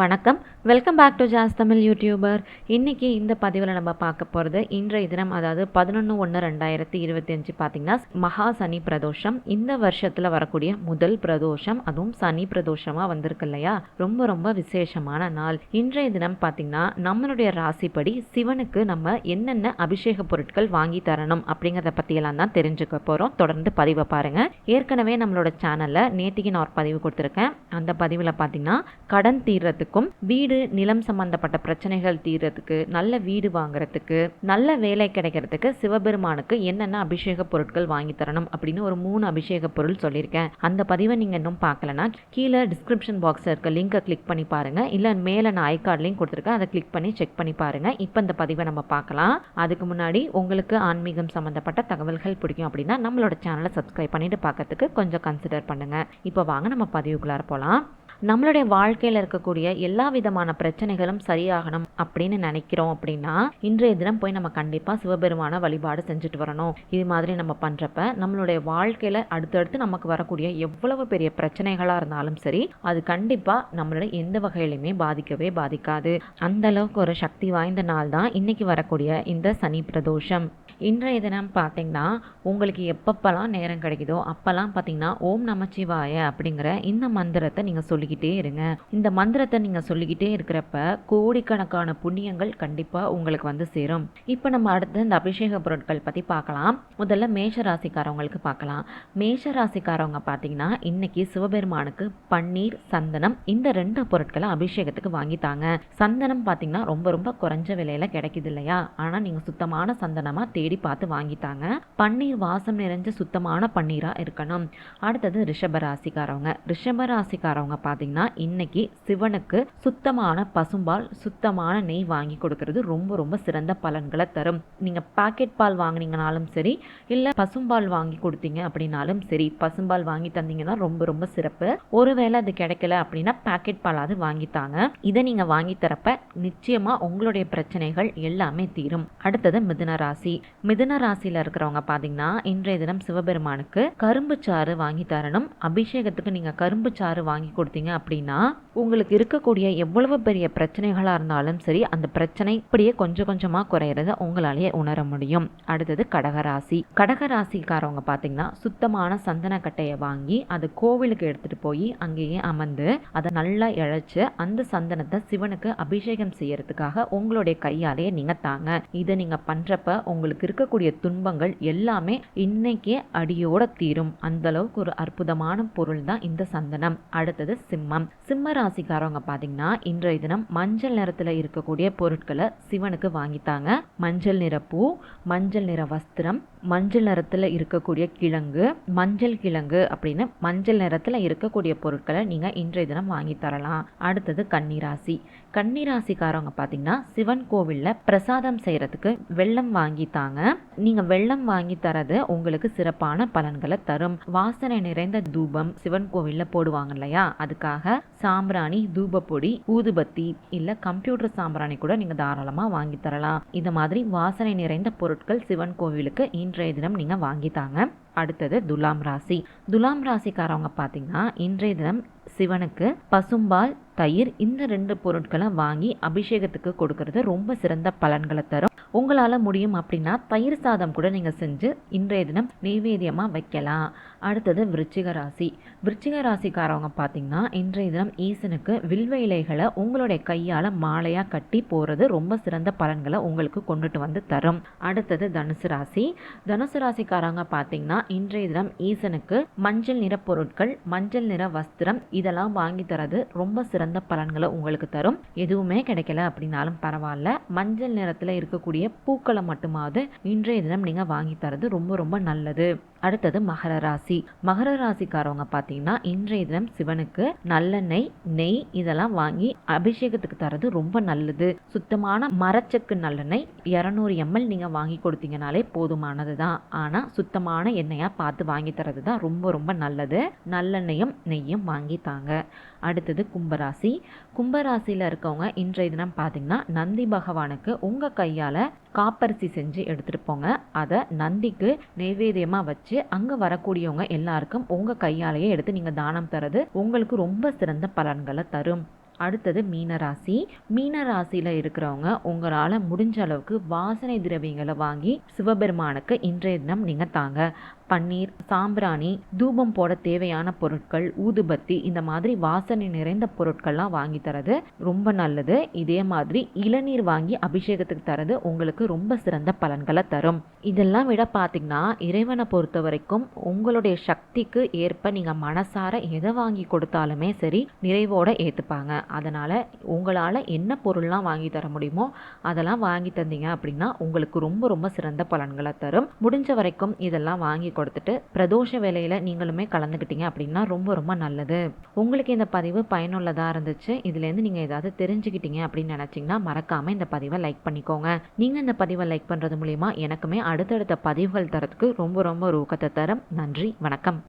வணக்கம். Welcome back to Jaz Tamil YouTuber இன்றைக்கி இந்த பதிவில் நம்ம பார்க்க போகிறது இன்றைய தினம் அதாவது பதினொன்று ஒன்று ரெண்டாயிரத்தி இருபத்தி அஞ்சு பார்த்திங்கன்னா மகா சனி பிரதோஷம். இந்த வருஷத்தில் வரக்கூடிய முதல் பிரதோஷம் அதுவும் சனி பிரதோஷமாக வந்திருக்கு இல்லையா? ரொம்ப ரொம்ப விசேஷமான நாள். இன்றைய தினம் பார்த்திங்கன்னா நம்மளுடைய ராசிப்படி சிவனுக்கு நம்ம என்னென்ன அபிஷேக பொருட்கள் வாங்கி தரணும் அப்படிங்கிறத பற்றியெல்லாம் தான் தெரிஞ்சுக்க போகிறோம் தொடர்ந்து பதிவை பாருங்கள் ஏற்கனவே நம்மளோட சேனலில் நேத்திக்கு நான் ஒரு பதிவு கொடுத்துருக்கேன். அந்த பதிவில் பார்த்திங்கன்னா கடன் தீர்றதுக்கும் வீடு நிலம் சம்பந்தப்பட்ட பிரச்சனைகள் தீர்றதுக்கு நல்ல வீடு வாங்குறதுக்கு நல்ல வேலை கிடைக்கிறதுக்கு சிவபெருமானுக்கு என்னென்ன அபிஷேக பொருட்கள் வாங்கி தரணும் அப்படின்னு ஒரு மூணு அபிஷேக பொருள் சொல்லியிருக்கேன். அந்த பதிவை நீங்கள் இன்னும் பார்க்கலனா கீழே டிஸ்கிரிப்ஷன் பாக்ஸில் இருக்க லிங்கை கிளிக் பண்ணி பாருங்கள் இல்லை மேலே நான் ஐ கார்டு லிங்க் கொடுத்துருக்கேன் அதை கிளிக் பண்ணி செக் பண்ணி பாருங்கள் இப்போ இந்த பதிவை நம்ம பார்க்கலாம். அதுக்கு முன்னாடி உங்களுக்கு ஆன்மீகம் சம்மந்தப்பட்ட தகவல்கள் பிடிக்கும் அப்படின்னா நம்மளோட சேனலை சப்ஸ்கிரைப் பண்ணிட்டு பார்க்கறதுக்கு கொஞ்சம் கன்சிடர் பண்ணுங்கள் இப்போ வாங்க நம்ம பதிவுக்குள்ளார போகலாம் நம்மளுடைய வாழ்க்கையில் இருக்கக்கூடிய எல்லா விதமான பிரச்சனைகளும் சரியாகணும் அப்படின்னு நினைக்கிறோம் அப்படின்னா இன்றைய தினம் போய் நம்ம கண்டிப்பாக சிவபெருமான வழிபாடு செஞ்சுட்டு வரணும். இது மாதிரி நம்ம பண்ணுறப்ப நம்மளுடைய வாழ்க்கையில் அடுத்தடுத்து நமக்கு வரக்கூடிய எவ்வளவு பெரிய பிரச்சனைகளாக இருந்தாலும் சரி அது கண்டிப்பாக நம்மளோட எந்த வகையிலுமே பாதிக்கவே பாதிக்காது. அந்த அளவுக்கு ஒரு சக்தி வாய்ந்த நாள் தான் இன்னைக்கு வரக்கூடிய இந்த சனி பிரதோஷம். இன்றைய தினம் பார்த்திங்கன்னா உங்களுக்கு எப்பப்பெல்லாம் நேரம் கிடைக்குதோ அப்போல்லாம் பார்த்திங்கன்னா ஓம் நமச்சிவாய அப்படிங்கிற இந்த மந்திரத்தை நீங்கள் சொல்லிக்கிட்டே இருங்க. இந்த மந்திரத்தை நீங்கள் சொல்லிக்கிட்டே இருக்கிறப்ப கோடிக்கணக்கான புண்ணியங்கள் கண்டிப்பாக உங்களுக்கு வந்து சேரும். இப்போ நம்ம அடுத்து இந்த அபிஷேக பொருட்கள் பற்றி பார்க்கலாம். முதல்ல மேஷ ராசிக்காரவங்களுக்கு பார்க்கலாம். மேஷ ராசிக்காரவங்க பார்த்தீங்கன்னா இன்னைக்கு சிவபெருமானுக்கு பன்னீர் சந்தனம் இந்த ரெண்டு பொருட்களை அபிஷேகத்துக்கு வாங்கித்தாங்க. சந்தனம் பார்த்தீங்கன்னா ரொம்ப ரொம்ப குறைஞ்ச விலையில கிடைக்குது இல்லையா? ஆனால் நீங்கள் சுத்தமான சந்தனமாக தேடி பார்த்து வாங்கித்தாங்க பன்னீர் வாசம் நிறைஞ்ச சுத்தமான பன்னீராக இருக்கணும். அடுத்தது ரிஷபராசிக்காரவங்க. ராசிக்காரவங்க ரிஷப ராசிக்காரவங்க பார்த்தீங்கன்னா இன்னைக்கு சிவனுக்கு சுத்தமான பசும்பால் சுத்தமான நெய் வாங்கி கொடுக்கறது ரொம்ப ரொம்ப சிறந்த பலன்களை தரும். நீங்கள் பாக்கெட் பால் வாங்கினீங்கனாலும் சரி இல்லை பசும்பால் வாங்கி கொடுத்தீங்க அப்படின்னாலும் சரி பசும்பால் வாங்கி தந்தீங்கன்னா ரொம்ப ரொம்ப சிறப்பு. ஒருவேளை அது கிடைக்கல அப்படின்னா பாக்கெட் பாலாவது வாங்கித்தாங்க. இதை நீங்கள் வாங்கி தரப்ப நிச்சயமாக உங்களுடைய பிரச்சனைகள் எல்லாமே தீரும். அடுத்தது மிதுன ராசி. மிதுன ராசியில் இருக்கிறவங்க பார்த்தீங்கன்னா இன்றைய தினம் சிவபெருமானுக்கு கரும்பு சாறு வாங்கி தரணும். அபிஷேகத்துக்கு நீங்கள் கரும்பு சாறு வாங்கி கொடுத்தீங்க அப்படின்னா உங்களுக்கு இருக்கக்கூடிய எவ்வளவு பெரிய பிரச்சனைகளாக இருந்தாலும் சரி அந்த பிரச்சனை இப்படியே கொஞ்சம் கொஞ்சமாக குறையிறத உங்களாலேயே உணர முடியும். அடுத்தது கடகராசி கடகராசிக்காரவங்க பார்த்தீங்கன்னா சுத்தமான சந்தனக்கட்டையை வாங்கி அது கோவிலுக்கு எடுத்துகிட்டு போய் அங்கேயே அமர்ந்து அதை நல்லா இழைச்சி அந்த சந்தனத்தை சிவனுக்கு அபிஷேகம் செய்யறதுக்காக உங்களுடைய கையாலேயே நீங்கள் தாங்க. இதை நீங்கள் பண்ணுறப்ப உங்களுக்கு இருக்கக்கூடிய துன்பங்கள் எல்லாமே இன்னைக்கே அடியோட தீரும். அந்த அளவுக்கு ஒரு அற்புதமான பொருள் தான் இந்த சந்தனம். அடுத்தது சிம்மம். சிம்ம ராசிக்காரவங்க பார்த்தீங்கன்னா இன்றைய தினம் மஞ்சள் நிறத்தில் இருக்கக்கூடிய பொருட்களை சிவனுக்கு வாங்கித்தாங்க. மஞ்சள் நிற பூ மஞ்சள் நிற வஸ்திரம் மஞ்சள் நிறத்தில் இருக்கக்கூடிய கிழங்கு மஞ்சள் கிழங்கு அப்படின்னு மஞ்சள் நிறத்தில் இருக்கக்கூடிய பொருட்களை நீங்கள் இன்றைய தினம் வாங்கி தரலாம். அடுத்தது கன்னிராசி. கன்னிராசிக்காரவங்க பார்த்தீங்கன்னா சிவன் கோவிலில் பிரசாதம் செய்கிறதுக்கு வெள்ளம் வாங்கி தாங்க. நீங்கள் வெள்ளம் வாங்கி தரது உங்களுக்கு சிறப்பான பலன்களை தரும். வாசனை நிறைந்த தூபம் சிவன் கோவிலில் போடுவாங்க இல்லையா? அதுக்காக சாம்பிராணி தூபப்பொடி ஊதுபத்தி இல்லை கம்ப்யூட்டர் சாம்பிராணி கூட நீங்கள் தாராளமாக வாங்கி தரலாம். இந்த மாதிரி வாசனை நிறைந்த பொருட்கள் சிவன் கோவிலுக்கு இன்றைய தினம் நீங்கள் வாங்கித்தாங்க அடுத்தது துலாம் ராசி. துலாம் ராசிக்காரவங்க பார்த்தீங்கன்னா இன்றைய தினம் சிவனுக்கு பசும்பால் தயிர் இந்த ரெண்டு பொருட்களை வாங்கி அபிஷேகத்துக்கு கொடுக்கறது ரொம்ப சிறந்த பலன்களை தரும். உங்களால் முடியும் அப்படின்னா தயிர் சாதம் கூட நீங்கள் செஞ்சு இன்றைய தினம் நெய்வேத்தியமாக வைக்கலாம். அடுத்தது விருச்சிக ராசி. விருச்சிக ராசிக்காரவங்க பார்த்தீங்கன்னா இன்றைய தினம் ஈசனுக்கு வில்வ இலைகளை உங்களுடைய கையால் மாலையாக கட்டி போகிறது ரொம்ப சிறந்த பலன்களை உங்களுக்கு கொண்டுட்டு வந்து தரும். அடுத்தது தனுசு ராசி. தனுசு ராசிக்காரவங்க பார்த்தீங்கன்னா இன்றைய தினம் ஈசனுக்கு மஞ்சள் நிற பொருட்கள் மஞ்சள் நிற வஸ்திரம் இதெல்லாம் வாங்கி தரது ரொம்ப சிறந்த பலன்களை உங்களுக்கு தரும். எதுவுமே கிடைக்கல அப்படின்னாலும் பரவாயில்ல. மஞ்சள் நிறத்தில் இருக்கக்கூடிய பூக்களை மட்டுமாவது இன்றைய தினம் நீங்கள் வாங்கி தரது ரொம்ப ரொம்ப நல்லது. அடுத்தது மகர ராசி. மகர ராசிக்காரவங்க பார்த்தீங்கன்னா இன்றைய தினம் சிவனுக்கு நல்லெண்ணெய் நெய் இதெல்லாம் வாங்கி அபிஷேகத்துக்கு தரது ரொம்ப நல்லது. சுத்தமான மரச்சக்கு நல்லெண்ணெய் இரநூறு எம்எல் நீங்கள் வாங்கி கொடுத்தீங்கனாலே போதுமானது தான். ஆனால் சுத்தமான எண்ணெயாக பார்த்து வாங்கி தரது தான் ரொம்ப ரொம்ப நல்லது. நல்லெண்ணெயும் நெய்யும் வாங்கி தாங்க. அடுத்தது கும்பராசி. கும்பராசியில் இருக்கவங்க இன்றைய தினம் பார்த்தீங்கன்னா நந்தி பகவானுக்கு உங்கள் கையால் காப்பரிசி செஞ்சு எடுத்துகிட்டு போங்க. அதை நந்திக்கு நைவேத்தியமாக வச்சு அங்கே வரக்கூடியவங்க எல்லாருக்கும் உங்கள் கையாலேயே எடுத்து நீங்கள் தானம் தரது உங்களுக்கு ரொம்ப சிறந்த பலன்களை தரும். அடுத்தது மீனராசி. மீனராசியில் இருக்கிறவங்க உங்களால் முடிஞ்ச அளவுக்கு வாசனை திரவியங்களை வாங்கி சிவபெருமானுக்கு இன்றைய தினம் நீங்கள் தாங்க. பன்னீர் சாம்பிராணி தூபம் போட தேவையான பொருட்கள் ஊதுபத்தி இந்த மாதிரி வாசனை நிறைந்த பொருட்கள்லாம் வாங்கி தரது. ரொம்ப நல்லது. இதே மாதிரி இளநீர் வாங்கி அபிஷேகத்துக்கு தரது உங்களுக்கு ரொம்ப சிறந்த பலன்களை தரும். இதெல்லாம் விட பார்த்தீங்கன்னா இறைவனை பொறுத்த வரைக்கும் உங்களுடைய சக்திக்கு ஏற்ப நீங்கள் மனசார எதை வாங்கி கொடுத்தாலுமே சரி நிறைவோட ஏற்றுப்பாங்க அதனால் உங்களால் என்ன பொருள்லாம் வாங்கி தர முடியுமோ அதெல்லாம் வாங்கி தந்தீங்க அப்படின்னா உங்களுக்கு ரொம்ப ரொம்ப சிறந்த பலன்களை தரும். முடிஞ்ச வரைக்கும் இதெல்லாம் வாங்கி கொடுத்துட்டு பிரதோஷ வேலையில் நீங்களுமே கலந்துக்கிட்டீங்க அப்படின்னா ரொம்ப ரொம்ப நல்லது. உங்களுக்கு இந்த பதிவு பயனுள்ளதாக இருந்துச்சு இதுலேருந்து நீங்கள் ஏதாவது தெரிஞ்சுக்கிட்டீங்க அப்படின்னு நினச்சிங்கன்னா மறக்காமல் இந்த பதிவை லைக் பண்ணிக்கோங்க. நீங்கள் இந்த பதிவை லைக் பண்ணுறது மூலிமா எனக்குமே அடுத்தடுத்த பதிவுகள் தரத்துக்கு ரொம்ப ரொம்ப ஊக்கத்தை தரும். நன்றி வணக்கம்.